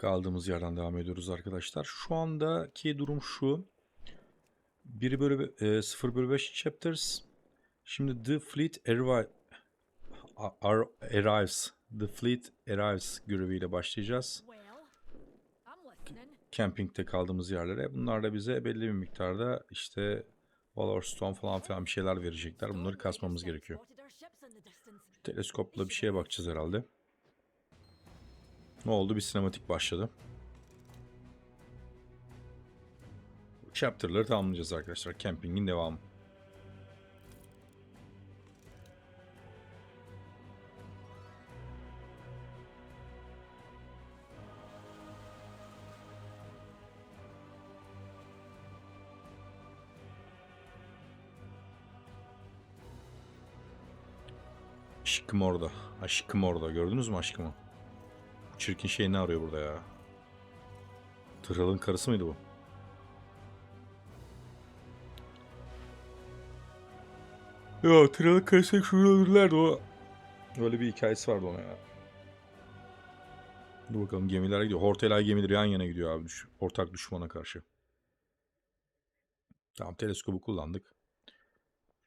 Kaldığımız yerden devam ediyoruz arkadaşlar. Şu andaki durum şu. 1 bölü e, 0 bölü 5 chapters. Şimdi The Fleet Arrives. The Fleet Arrives göreviyle başlayacağız. Camping'te kaldığımız yerlere. Bunlar da bize belli bir miktarda işte Valor Stone falan filan bir şeyler verecekler. Bunları kasmamız gerekiyor. Teleskopla bir şeye bakacağız herhalde. Ne oldu? Bir sinematik başladı. Chapter'ları tamamlayacağız arkadaşlar. Camping'in devamı. Aşkım orada. Aşkım orada. Gördünüz mü aşkımı? Çirkin şey ne arıyor burada ya? Tırhal'ın karısı mıydı bu? Ya Tırhal'ın karısı şurada öldürdüler de o. Öyle bir hikayesi vardı ona ya. Dur bakalım gemiler gidiyor. Hortelay gemileri yan yana gidiyor abi. Ortak düşmana karşı. Tamam teleskobu kullandık.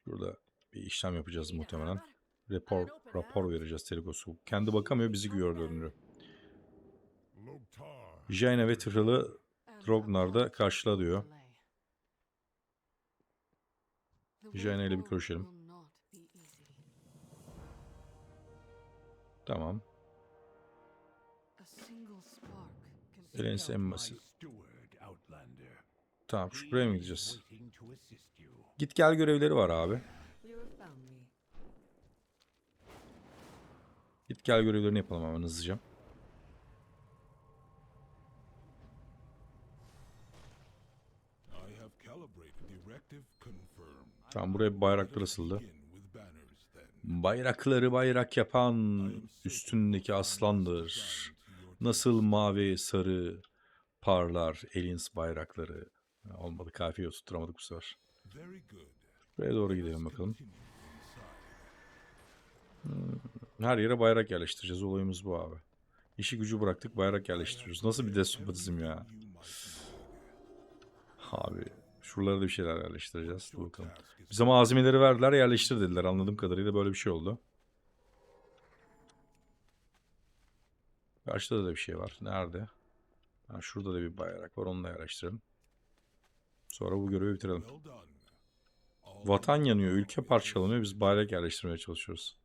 Şurada bir işlem yapacağız muhtemelen. Rapor, rapor vereceğiz teleskobu. Kendi bakamıyor bizi gördüğünü. Jaina ve Tırhal'ı Drognar da karşıla diyor. Jaina ile bir görüşelim. Tamam. Eleniz emmasi. Tamam şuraya mı gideceğiz? Git gel görevleri var abi. Git gel görevlerini yapalım hemen hızlıca. Tamam buraya bayraklar asıldı. Bayrakları bayrak yapan üstündeki aslandır. Nasıl mavi sarı parlar Elins bayrakları. Olmadı kafiye tutturamadık bu sefer. Buraya doğru gidelim bakalım. Her yere bayrak yerleştireceğiz. Olayımız bu abi. İşi gücü bıraktık bayrak yerleştiriyoruz. Nasıl bir despotizm ya. Abi şuralara da bir şeyler yerleştireceğiz. Dur bakalım. Bize malzemeleri verdiler yerleştir dediler. Anladığım kadarıyla böyle bir şey oldu. Karşıda da bir şey var. Nerede? Ha, şurada da bir bayrak var. Onu da yerleştirelim. Sonra bu görevi bitirelim. Vatan yanıyor, ülke parçalanıyor. Biz bayrak yerleştirmeye çalışıyoruz.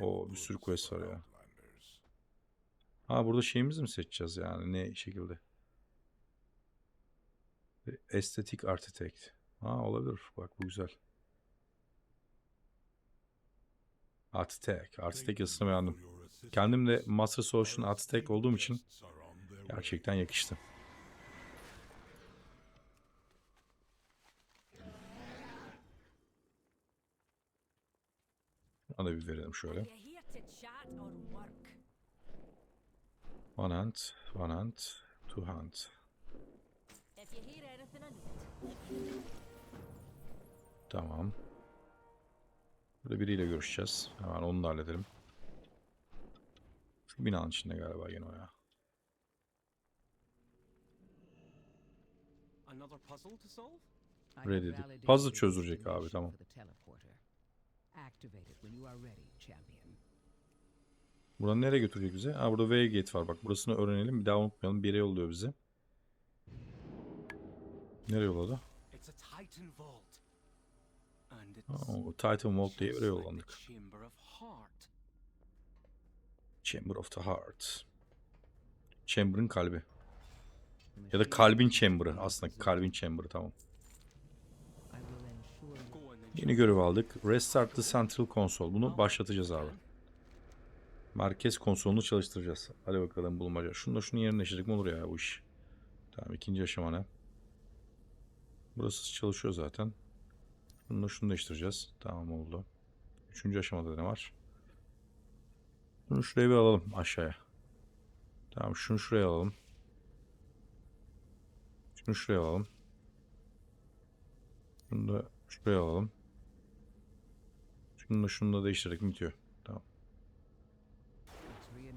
O bir sürü quest var ya. Ha burada şeyimizi mi seçeceğiz yani? Ne şekilde? Estetik Architect. Ha olabilir. Bak bu güzel. Architect. Architect yazısını beğendim. Kendim de Master Solution Architect olduğum için gerçekten yakıştı. Ona bir verelim şöyle. One hand, one hand, two hand. Tamam. Burada biriyle görüşeceğiz. Hemen onu da halledelim. Şu binanın içinde galiba yine o ya. Ready. Puzzle çözülecek abi tamam. Buradan nereye götürecek bizi? Ha burada Waygate var bak. Burasını öğrenelim. Bir daha unutmayalım. Bir yere yolluyor bizi. Nereye yolladı? It's a Titan vault. And it's Aa, Titan Vault diye the yollandık. Chamber of Heart. Chamber of the Heart. Chamber'ın kalbi. Ya da kalbin chamber'ı. Aslında kalbin chamber'ı tamam. Yeni görev aldık. Restart the Central Console. Bunu başlatacağız abi. Merkez konsolunu çalıştıracağız. Hadi bakalım bulmaca. Şunu da şunu yerine eşledik mi olur ya bu iş. Tamam ikinci aşama ne? Burası çalışıyor zaten. Şunu da şunu değiştireceğiz. Tamam oldu. Üçüncü aşamada ne var? Şunu şuraya bir alalım aşağıya. Tamam şunu şuraya alalım. Şunu şuraya alalım. Şunu da şuraya alalım. Şunu da şunu da değiştirdik bitiyor. Tamam.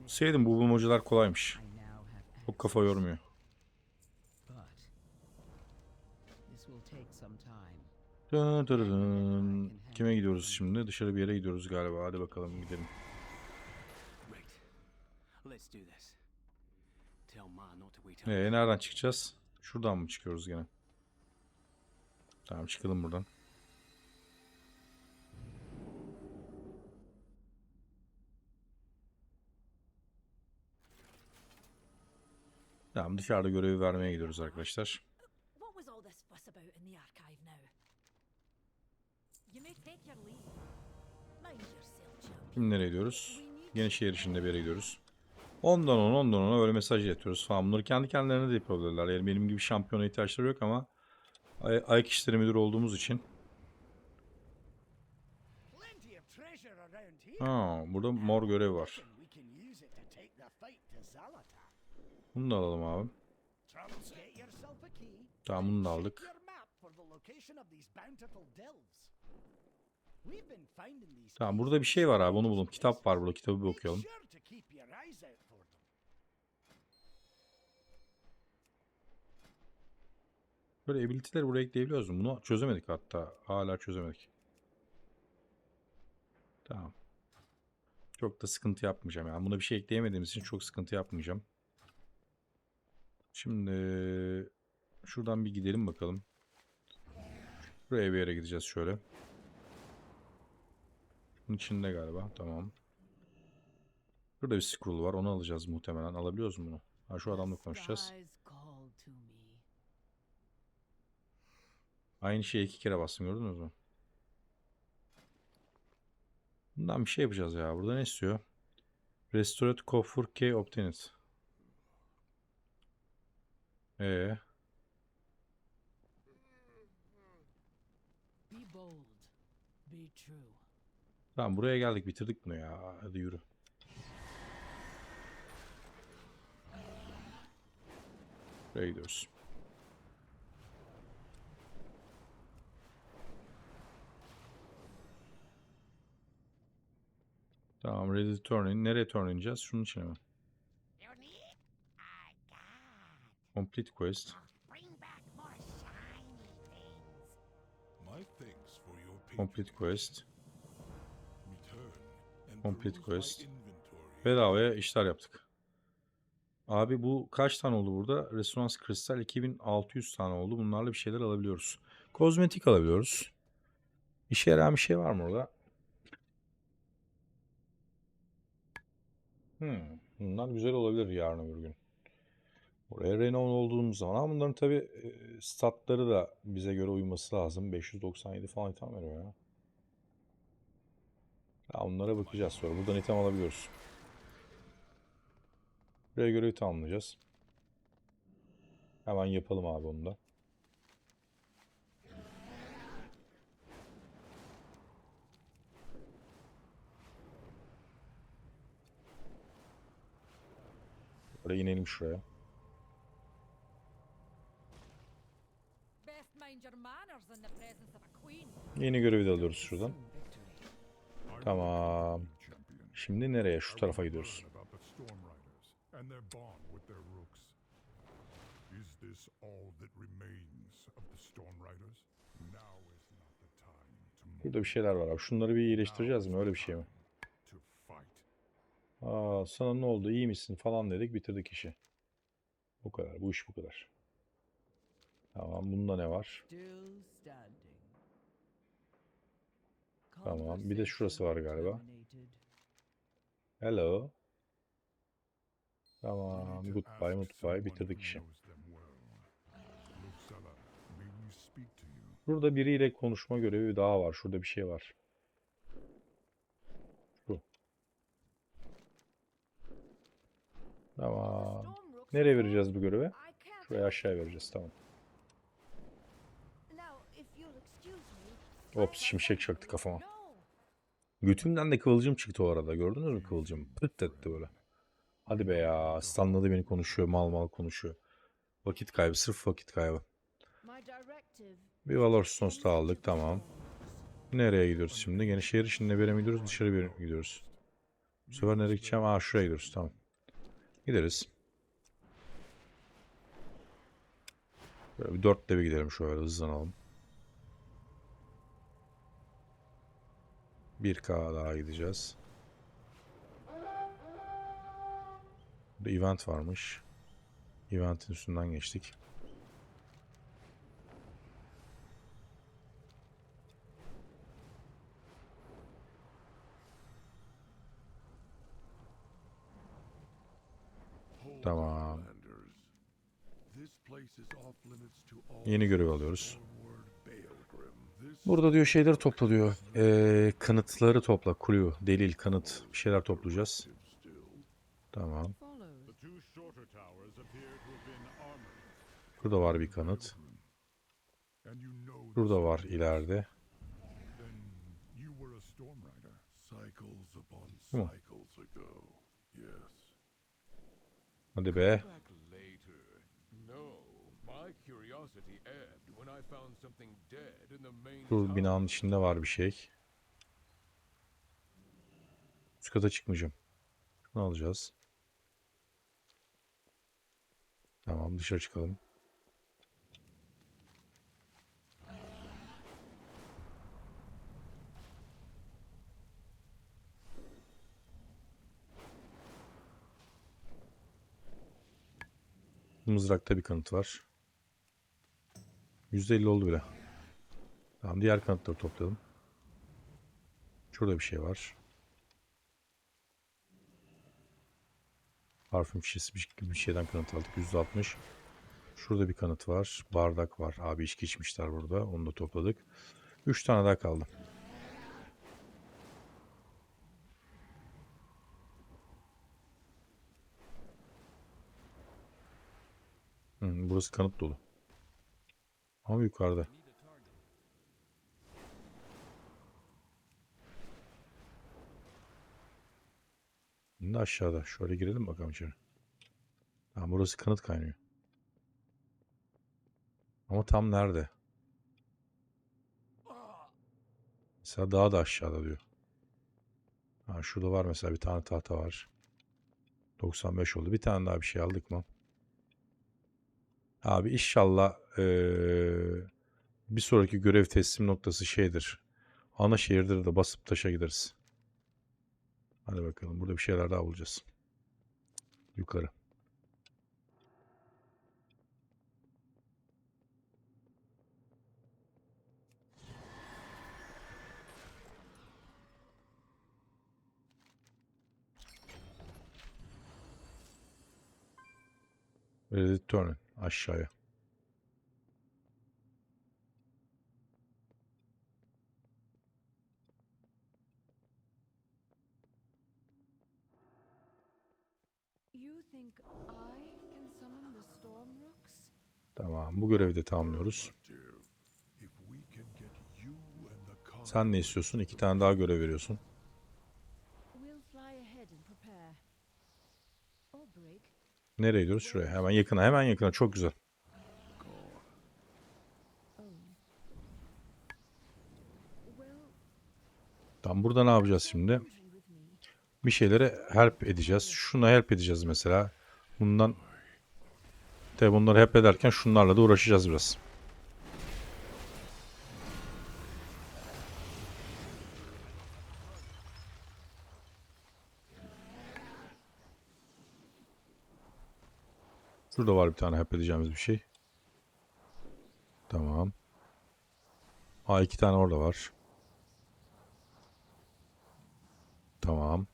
Sevdim bu bulmacalar kolaymış. Çok kafa yormuyor. Dın dın dın. Kime gidiyoruz şimdi? Dışarı bir yere gidiyoruz galiba. Hadi bakalım gidelim. Right. Let's do this. Tell Ma not to wait up. Ee, nereden çıkacağız? Şuradan mı çıkıyoruz gene? Tamam çıkalım buradan. Tamam dışarıda görevi vermeye gidiyoruz arkadaşlar. Şimdi nereye gidiyoruz? Yine şehir içinde bir yere gidiyoruz. Ondan ona ondan ona öyle mesaj iletiyoruz falan. Bunları kendi kendilerine de yapabilirler. Yani benim gibi şampiyona ihtiyaçları yok ama ay ayak işleri müdürü olduğumuz için. Ha, burada mor görev var. Bunu da alalım abi. Tamam bunu da aldık. Tamam burada bir şey var abi onu bulalım. Kitap var burada kitabı bir okuyalım. Böyle ability'leri buraya ekleyebiliyoruz mu? Bunu çözemedik hatta. Hala çözemedik. Tamam. Çok da sıkıntı yapmayacağım. Yani buna bir şey ekleyemediğimiz için çok sıkıntı yapmayacağım. Şimdi şuradan bir gidelim bakalım. Buraya bir yere gideceğiz şöyle. Bunun içinde galiba. Tamam. Burada bir scroll var. Onu alacağız muhtemelen. Alabiliyoruz mu bunu? Ha, şu adamla konuşacağız. Aynı şeye iki kere bastım gördünüz mü? Bundan bir şey yapacağız ya. Burada ne istiyor? Restore to Kofur Key Obtained. Ee, Be bold. Be true. Tamam buraya geldik bitirdik bunu ya. Hadi yürü. Buraya gidiyoruz. Tamam ready turn in. Nereye turn ineceğiz? Şunun içine mi? Complete quest. Bring back Complete quest. Bedavaya işler yaptık. Abi bu kaç tane oldu burada? Resonans kristal 2600 tane oldu. Bunlarla bir şeyler alabiliyoruz. Kozmetik alabiliyoruz. İşe yarayan bir şey var mı orada? Hmm, bunlar güzel olabilir yarın öbür gün. Oraya renon olduğumuz zaman ama bunların tabi statları da bize göre uyması lazım. 597 falan item veriyor ya. Ya onlara bakacağız sonra. Buradan item alabiliyoruz. Buraya göre tamamlayacağız. Hemen yapalım abi onu da. Böyle inelim şuraya. Yeni görevi de alıyoruz şuradan. Tamam. Şimdi nereye? Şu tarafa gidiyoruz. Is this all that remains of the Storm Riders? Now is not the time to Burada bir şeyler var abi. Şunları bir iyileştireceğiz mi? Öyle bir şey mi? Aa, sana ne oldu? İyi misin falan dedik. Bitirdik işi. Bu kadar. Bu iş bu kadar. Tamam. Bunda ne var? Tamam, bir de şurası var galiba. Hello. Tamam. Goodbye, goodbye. Bitirdik işi. Burada biriyle konuşma görevi daha var. Şurada bir şey var. Şu. Tamam. Nereye vereceğiz bu görevi? Şuraya aşağı vereceğiz. Tamam. Ops şimşek çaktı kafama. Götümden de kıvılcım çıktı o arada. Gördünüz mü kıvılcım? Pıt etti böyle. Hadi be ya. Stanladı beni konuşuyor. Mal mal konuşuyor. Vakit kaybı. Sırf vakit kaybı. Bir Valor Stones da aldık. Tamam. Nereye gidiyoruz şimdi? Gene şehir içinde bir yere gidiyoruz? Dışarı bir gidiyoruz? Bu sefer nereye gideceğim? Aa şuraya gidiyoruz. Tamam. Gideriz. Böyle bir dörtte bir gidelim şöyle hızlanalım. 1K daha gideceğiz. Burada event varmış. Eventin üstünden geçtik. Tamam. Yeni görev alıyoruz. Burada diyor şeyleri topla diyor. Ee, kanıtları topla. Clue, delil, kanıt bir şeyler toplayacağız. Tamam. Burada var bir kanıt. Burada var ileride. Then you were Dur binanın içinde var bir şey. Üst kata çıkmayacağım. Şunu alacağız. Tamam dışarı çıkalım. Mızrakta bir kanıt var. %50 oldu bile. Tamam diğer kanıtları toplayalım. Şurada bir şey var. Parfüm şişesi bir- şeyden kanıt aldık. %60. Şurada bir kanıt var. Bardak var. Abi içki içmişler burada. Onu da topladık. 3 tane daha kaldı. Hı, burası kanıt dolu. Ama yukarıda. Şimdi aşağıda. Şöyle girelim bakalım içeri. Tamam burası kanıt kaynıyor. Ama tam nerede? Mesela daha da aşağıda diyor. Ha, şurada var mesela bir tane tahta var. 95 oldu. Bir tane daha bir şey aldık mı? Abi inşallah eee, bir sonraki görev teslim noktası şeydir. Ana şehirdir de basıp taşa gideriz. Hadi bakalım. Burada bir şeyler daha bulacağız. Yukarı. Reddit turn aşağıya. Tamam. Bu görevi de tamamlıyoruz. Sen ne istiyorsun? İki tane daha görev veriyorsun. Break. Nereye gidiyoruz? Şuraya. Hemen yakına. Hemen yakına. Çok güzel. Tamam. Burada ne yapacağız şimdi? Bir şeylere help edeceğiz. Şuna help edeceğiz mesela. Bundan Tabi bunları help ederken şunlarla da uğraşacağız biraz. Şurada var bir tane help edeceğimiz bir şey. Tamam. Aa iki tane orada var. Tamam.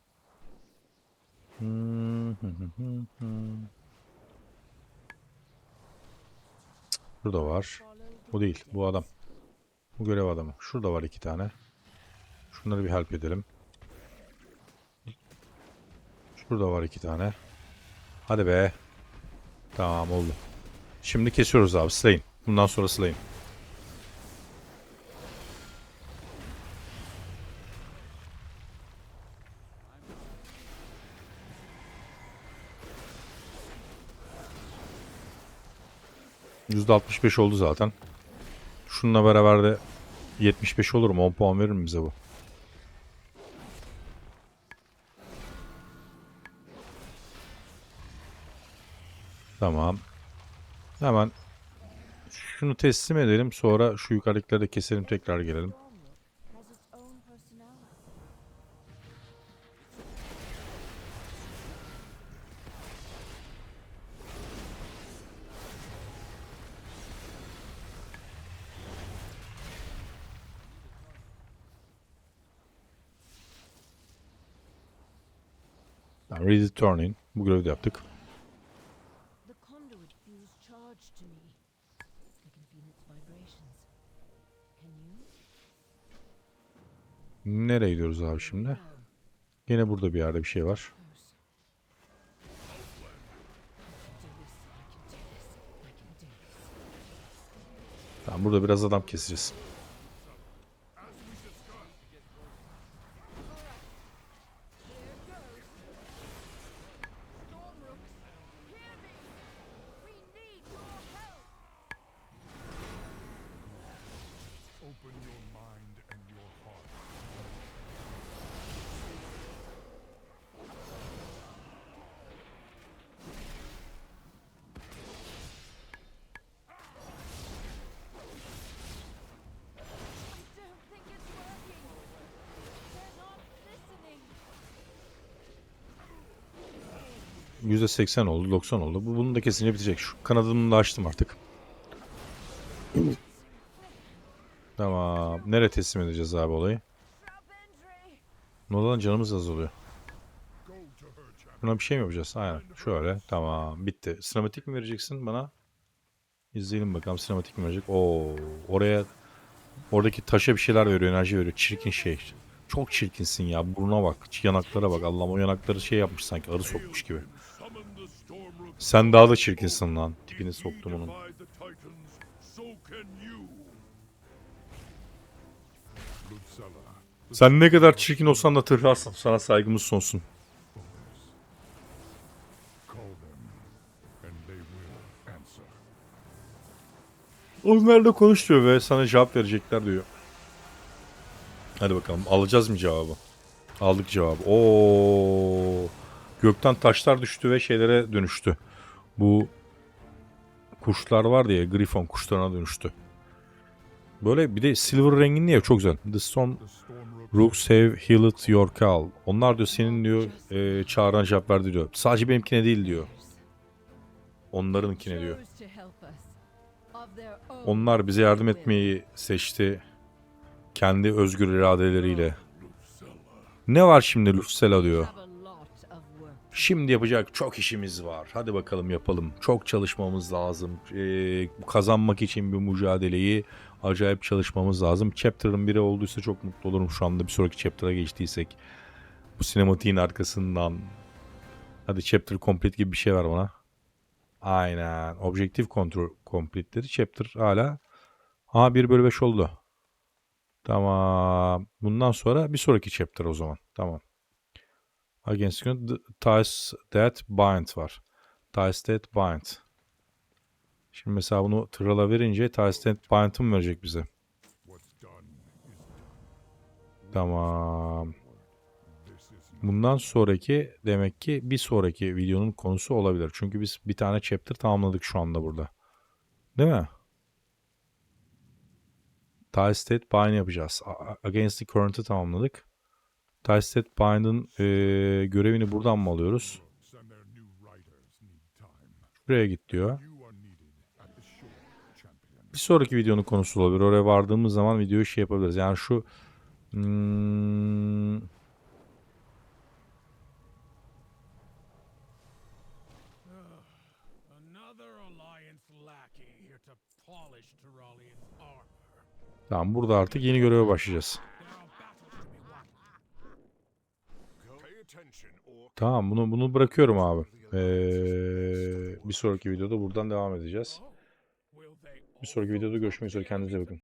Burada var. Bu değil. Bu adam. Bu görev adamı. Şurada var iki tane. Şunları bir help edelim. Şurada var iki tane. Hadi be. Tamam oldu. Şimdi kesiyoruz abi. Slayın. Bundan sonra slayın. %65 oldu zaten. Şununla beraber de 75 olur mu? 10 puan verir mi bize bu? Tamam. Hemen şunu teslim edelim. Sonra şu yukarıdakileri de keselim tekrar gelelim. Ready to turn in. Bu görevi de yaptık. Gidiyoruz abi şimdi? Yine burada bir yerde bir şey var. Tamam burada biraz adam keseceğiz. %80 oldu, 90 oldu. Bu bunun da kesince bitecek. Şu kanadımı da açtım artık. Tamam. Nereye teslim edeceğiz abi olayı? Ne canımız azalıyor. Buna bir şey mi yapacağız? Aynen. Şöyle. Tamam. Bitti. Sinematik mi vereceksin bana? İzleyelim bakalım sinematik mi verecek? Oo, oraya oradaki taşa bir şeyler veriyor, enerji veriyor. Çirkin şey. Çok çirkinsin ya. Burnuna bak. Yanaklara bak. Allah'ım o yanakları şey yapmış sanki. Arı sokmuş gibi. Sen daha da çirkinsin lan. Tipini soktum onun. Sen ne kadar çirkin olsan da tırharsın. Sana saygımız sonsuz. Onlarla konuş diyor ve sana cevap verecekler diyor. Hadi bakalım alacağız mı cevabı? Aldık cevabı. Oo! Gökten taşlar düştü ve şeylere dönüştü. Bu kuşlar var diye Griffon kuşlarına dönüştü. Böyle bir de silver renginde ya çok güzel. The Storm Rooks have healed your call. Onlar diyor senin diyor e, çağrına cevap verdi diyor. Sadece benimkine değil diyor. Onlarınkine diyor. Onlar bize yardım etmeyi seçti. Kendi özgür iradeleriyle. Ne var şimdi Lucella diyor. Şimdi yapacak çok işimiz var. Hadi bakalım yapalım. Çok çalışmamız lazım. Ee, kazanmak için bir mücadeleyi acayip çalışmamız lazım. Chapter'ın biri olduysa çok mutlu olurum şu anda. Bir sonraki chapter'a geçtiysek. Bu sinematiğin arkasından. Hadi chapter complete gibi bir şey ver bana. Aynen. Objective control complete dedi. Chapter hala. Aa 1 bölü 5 oldu. Tamam. Bundan sonra bir sonraki chapter o zaman. Tamam. Against ties that bind var. Ties that bind. Şimdi mesela bunu Trall'a verince ties that bind'ı mı verecek bize? Tamam. Bundan sonraki demek ki bir sonraki videonun konusu olabilir. Çünkü biz bir tane chapter tamamladık şu anda burada. Değil mi? Tie State Bind yapacağız. Against the Current'ı tamamladık. State Bind'ın eee, görevini buradan mı alıyoruz? Buraya git diyor. Bir sonraki videonun konusu olabilir. Oraya vardığımız zaman videoyu şey yapabiliriz. Yani şu hmm, tamam burada artık yeni göreve başlayacağız. Tamam bunu bunu bırakıyorum abi. Ee, bir sonraki videoda buradan devam edeceğiz. Bir sonraki videoda görüşmek üzere. Kendinize bakın.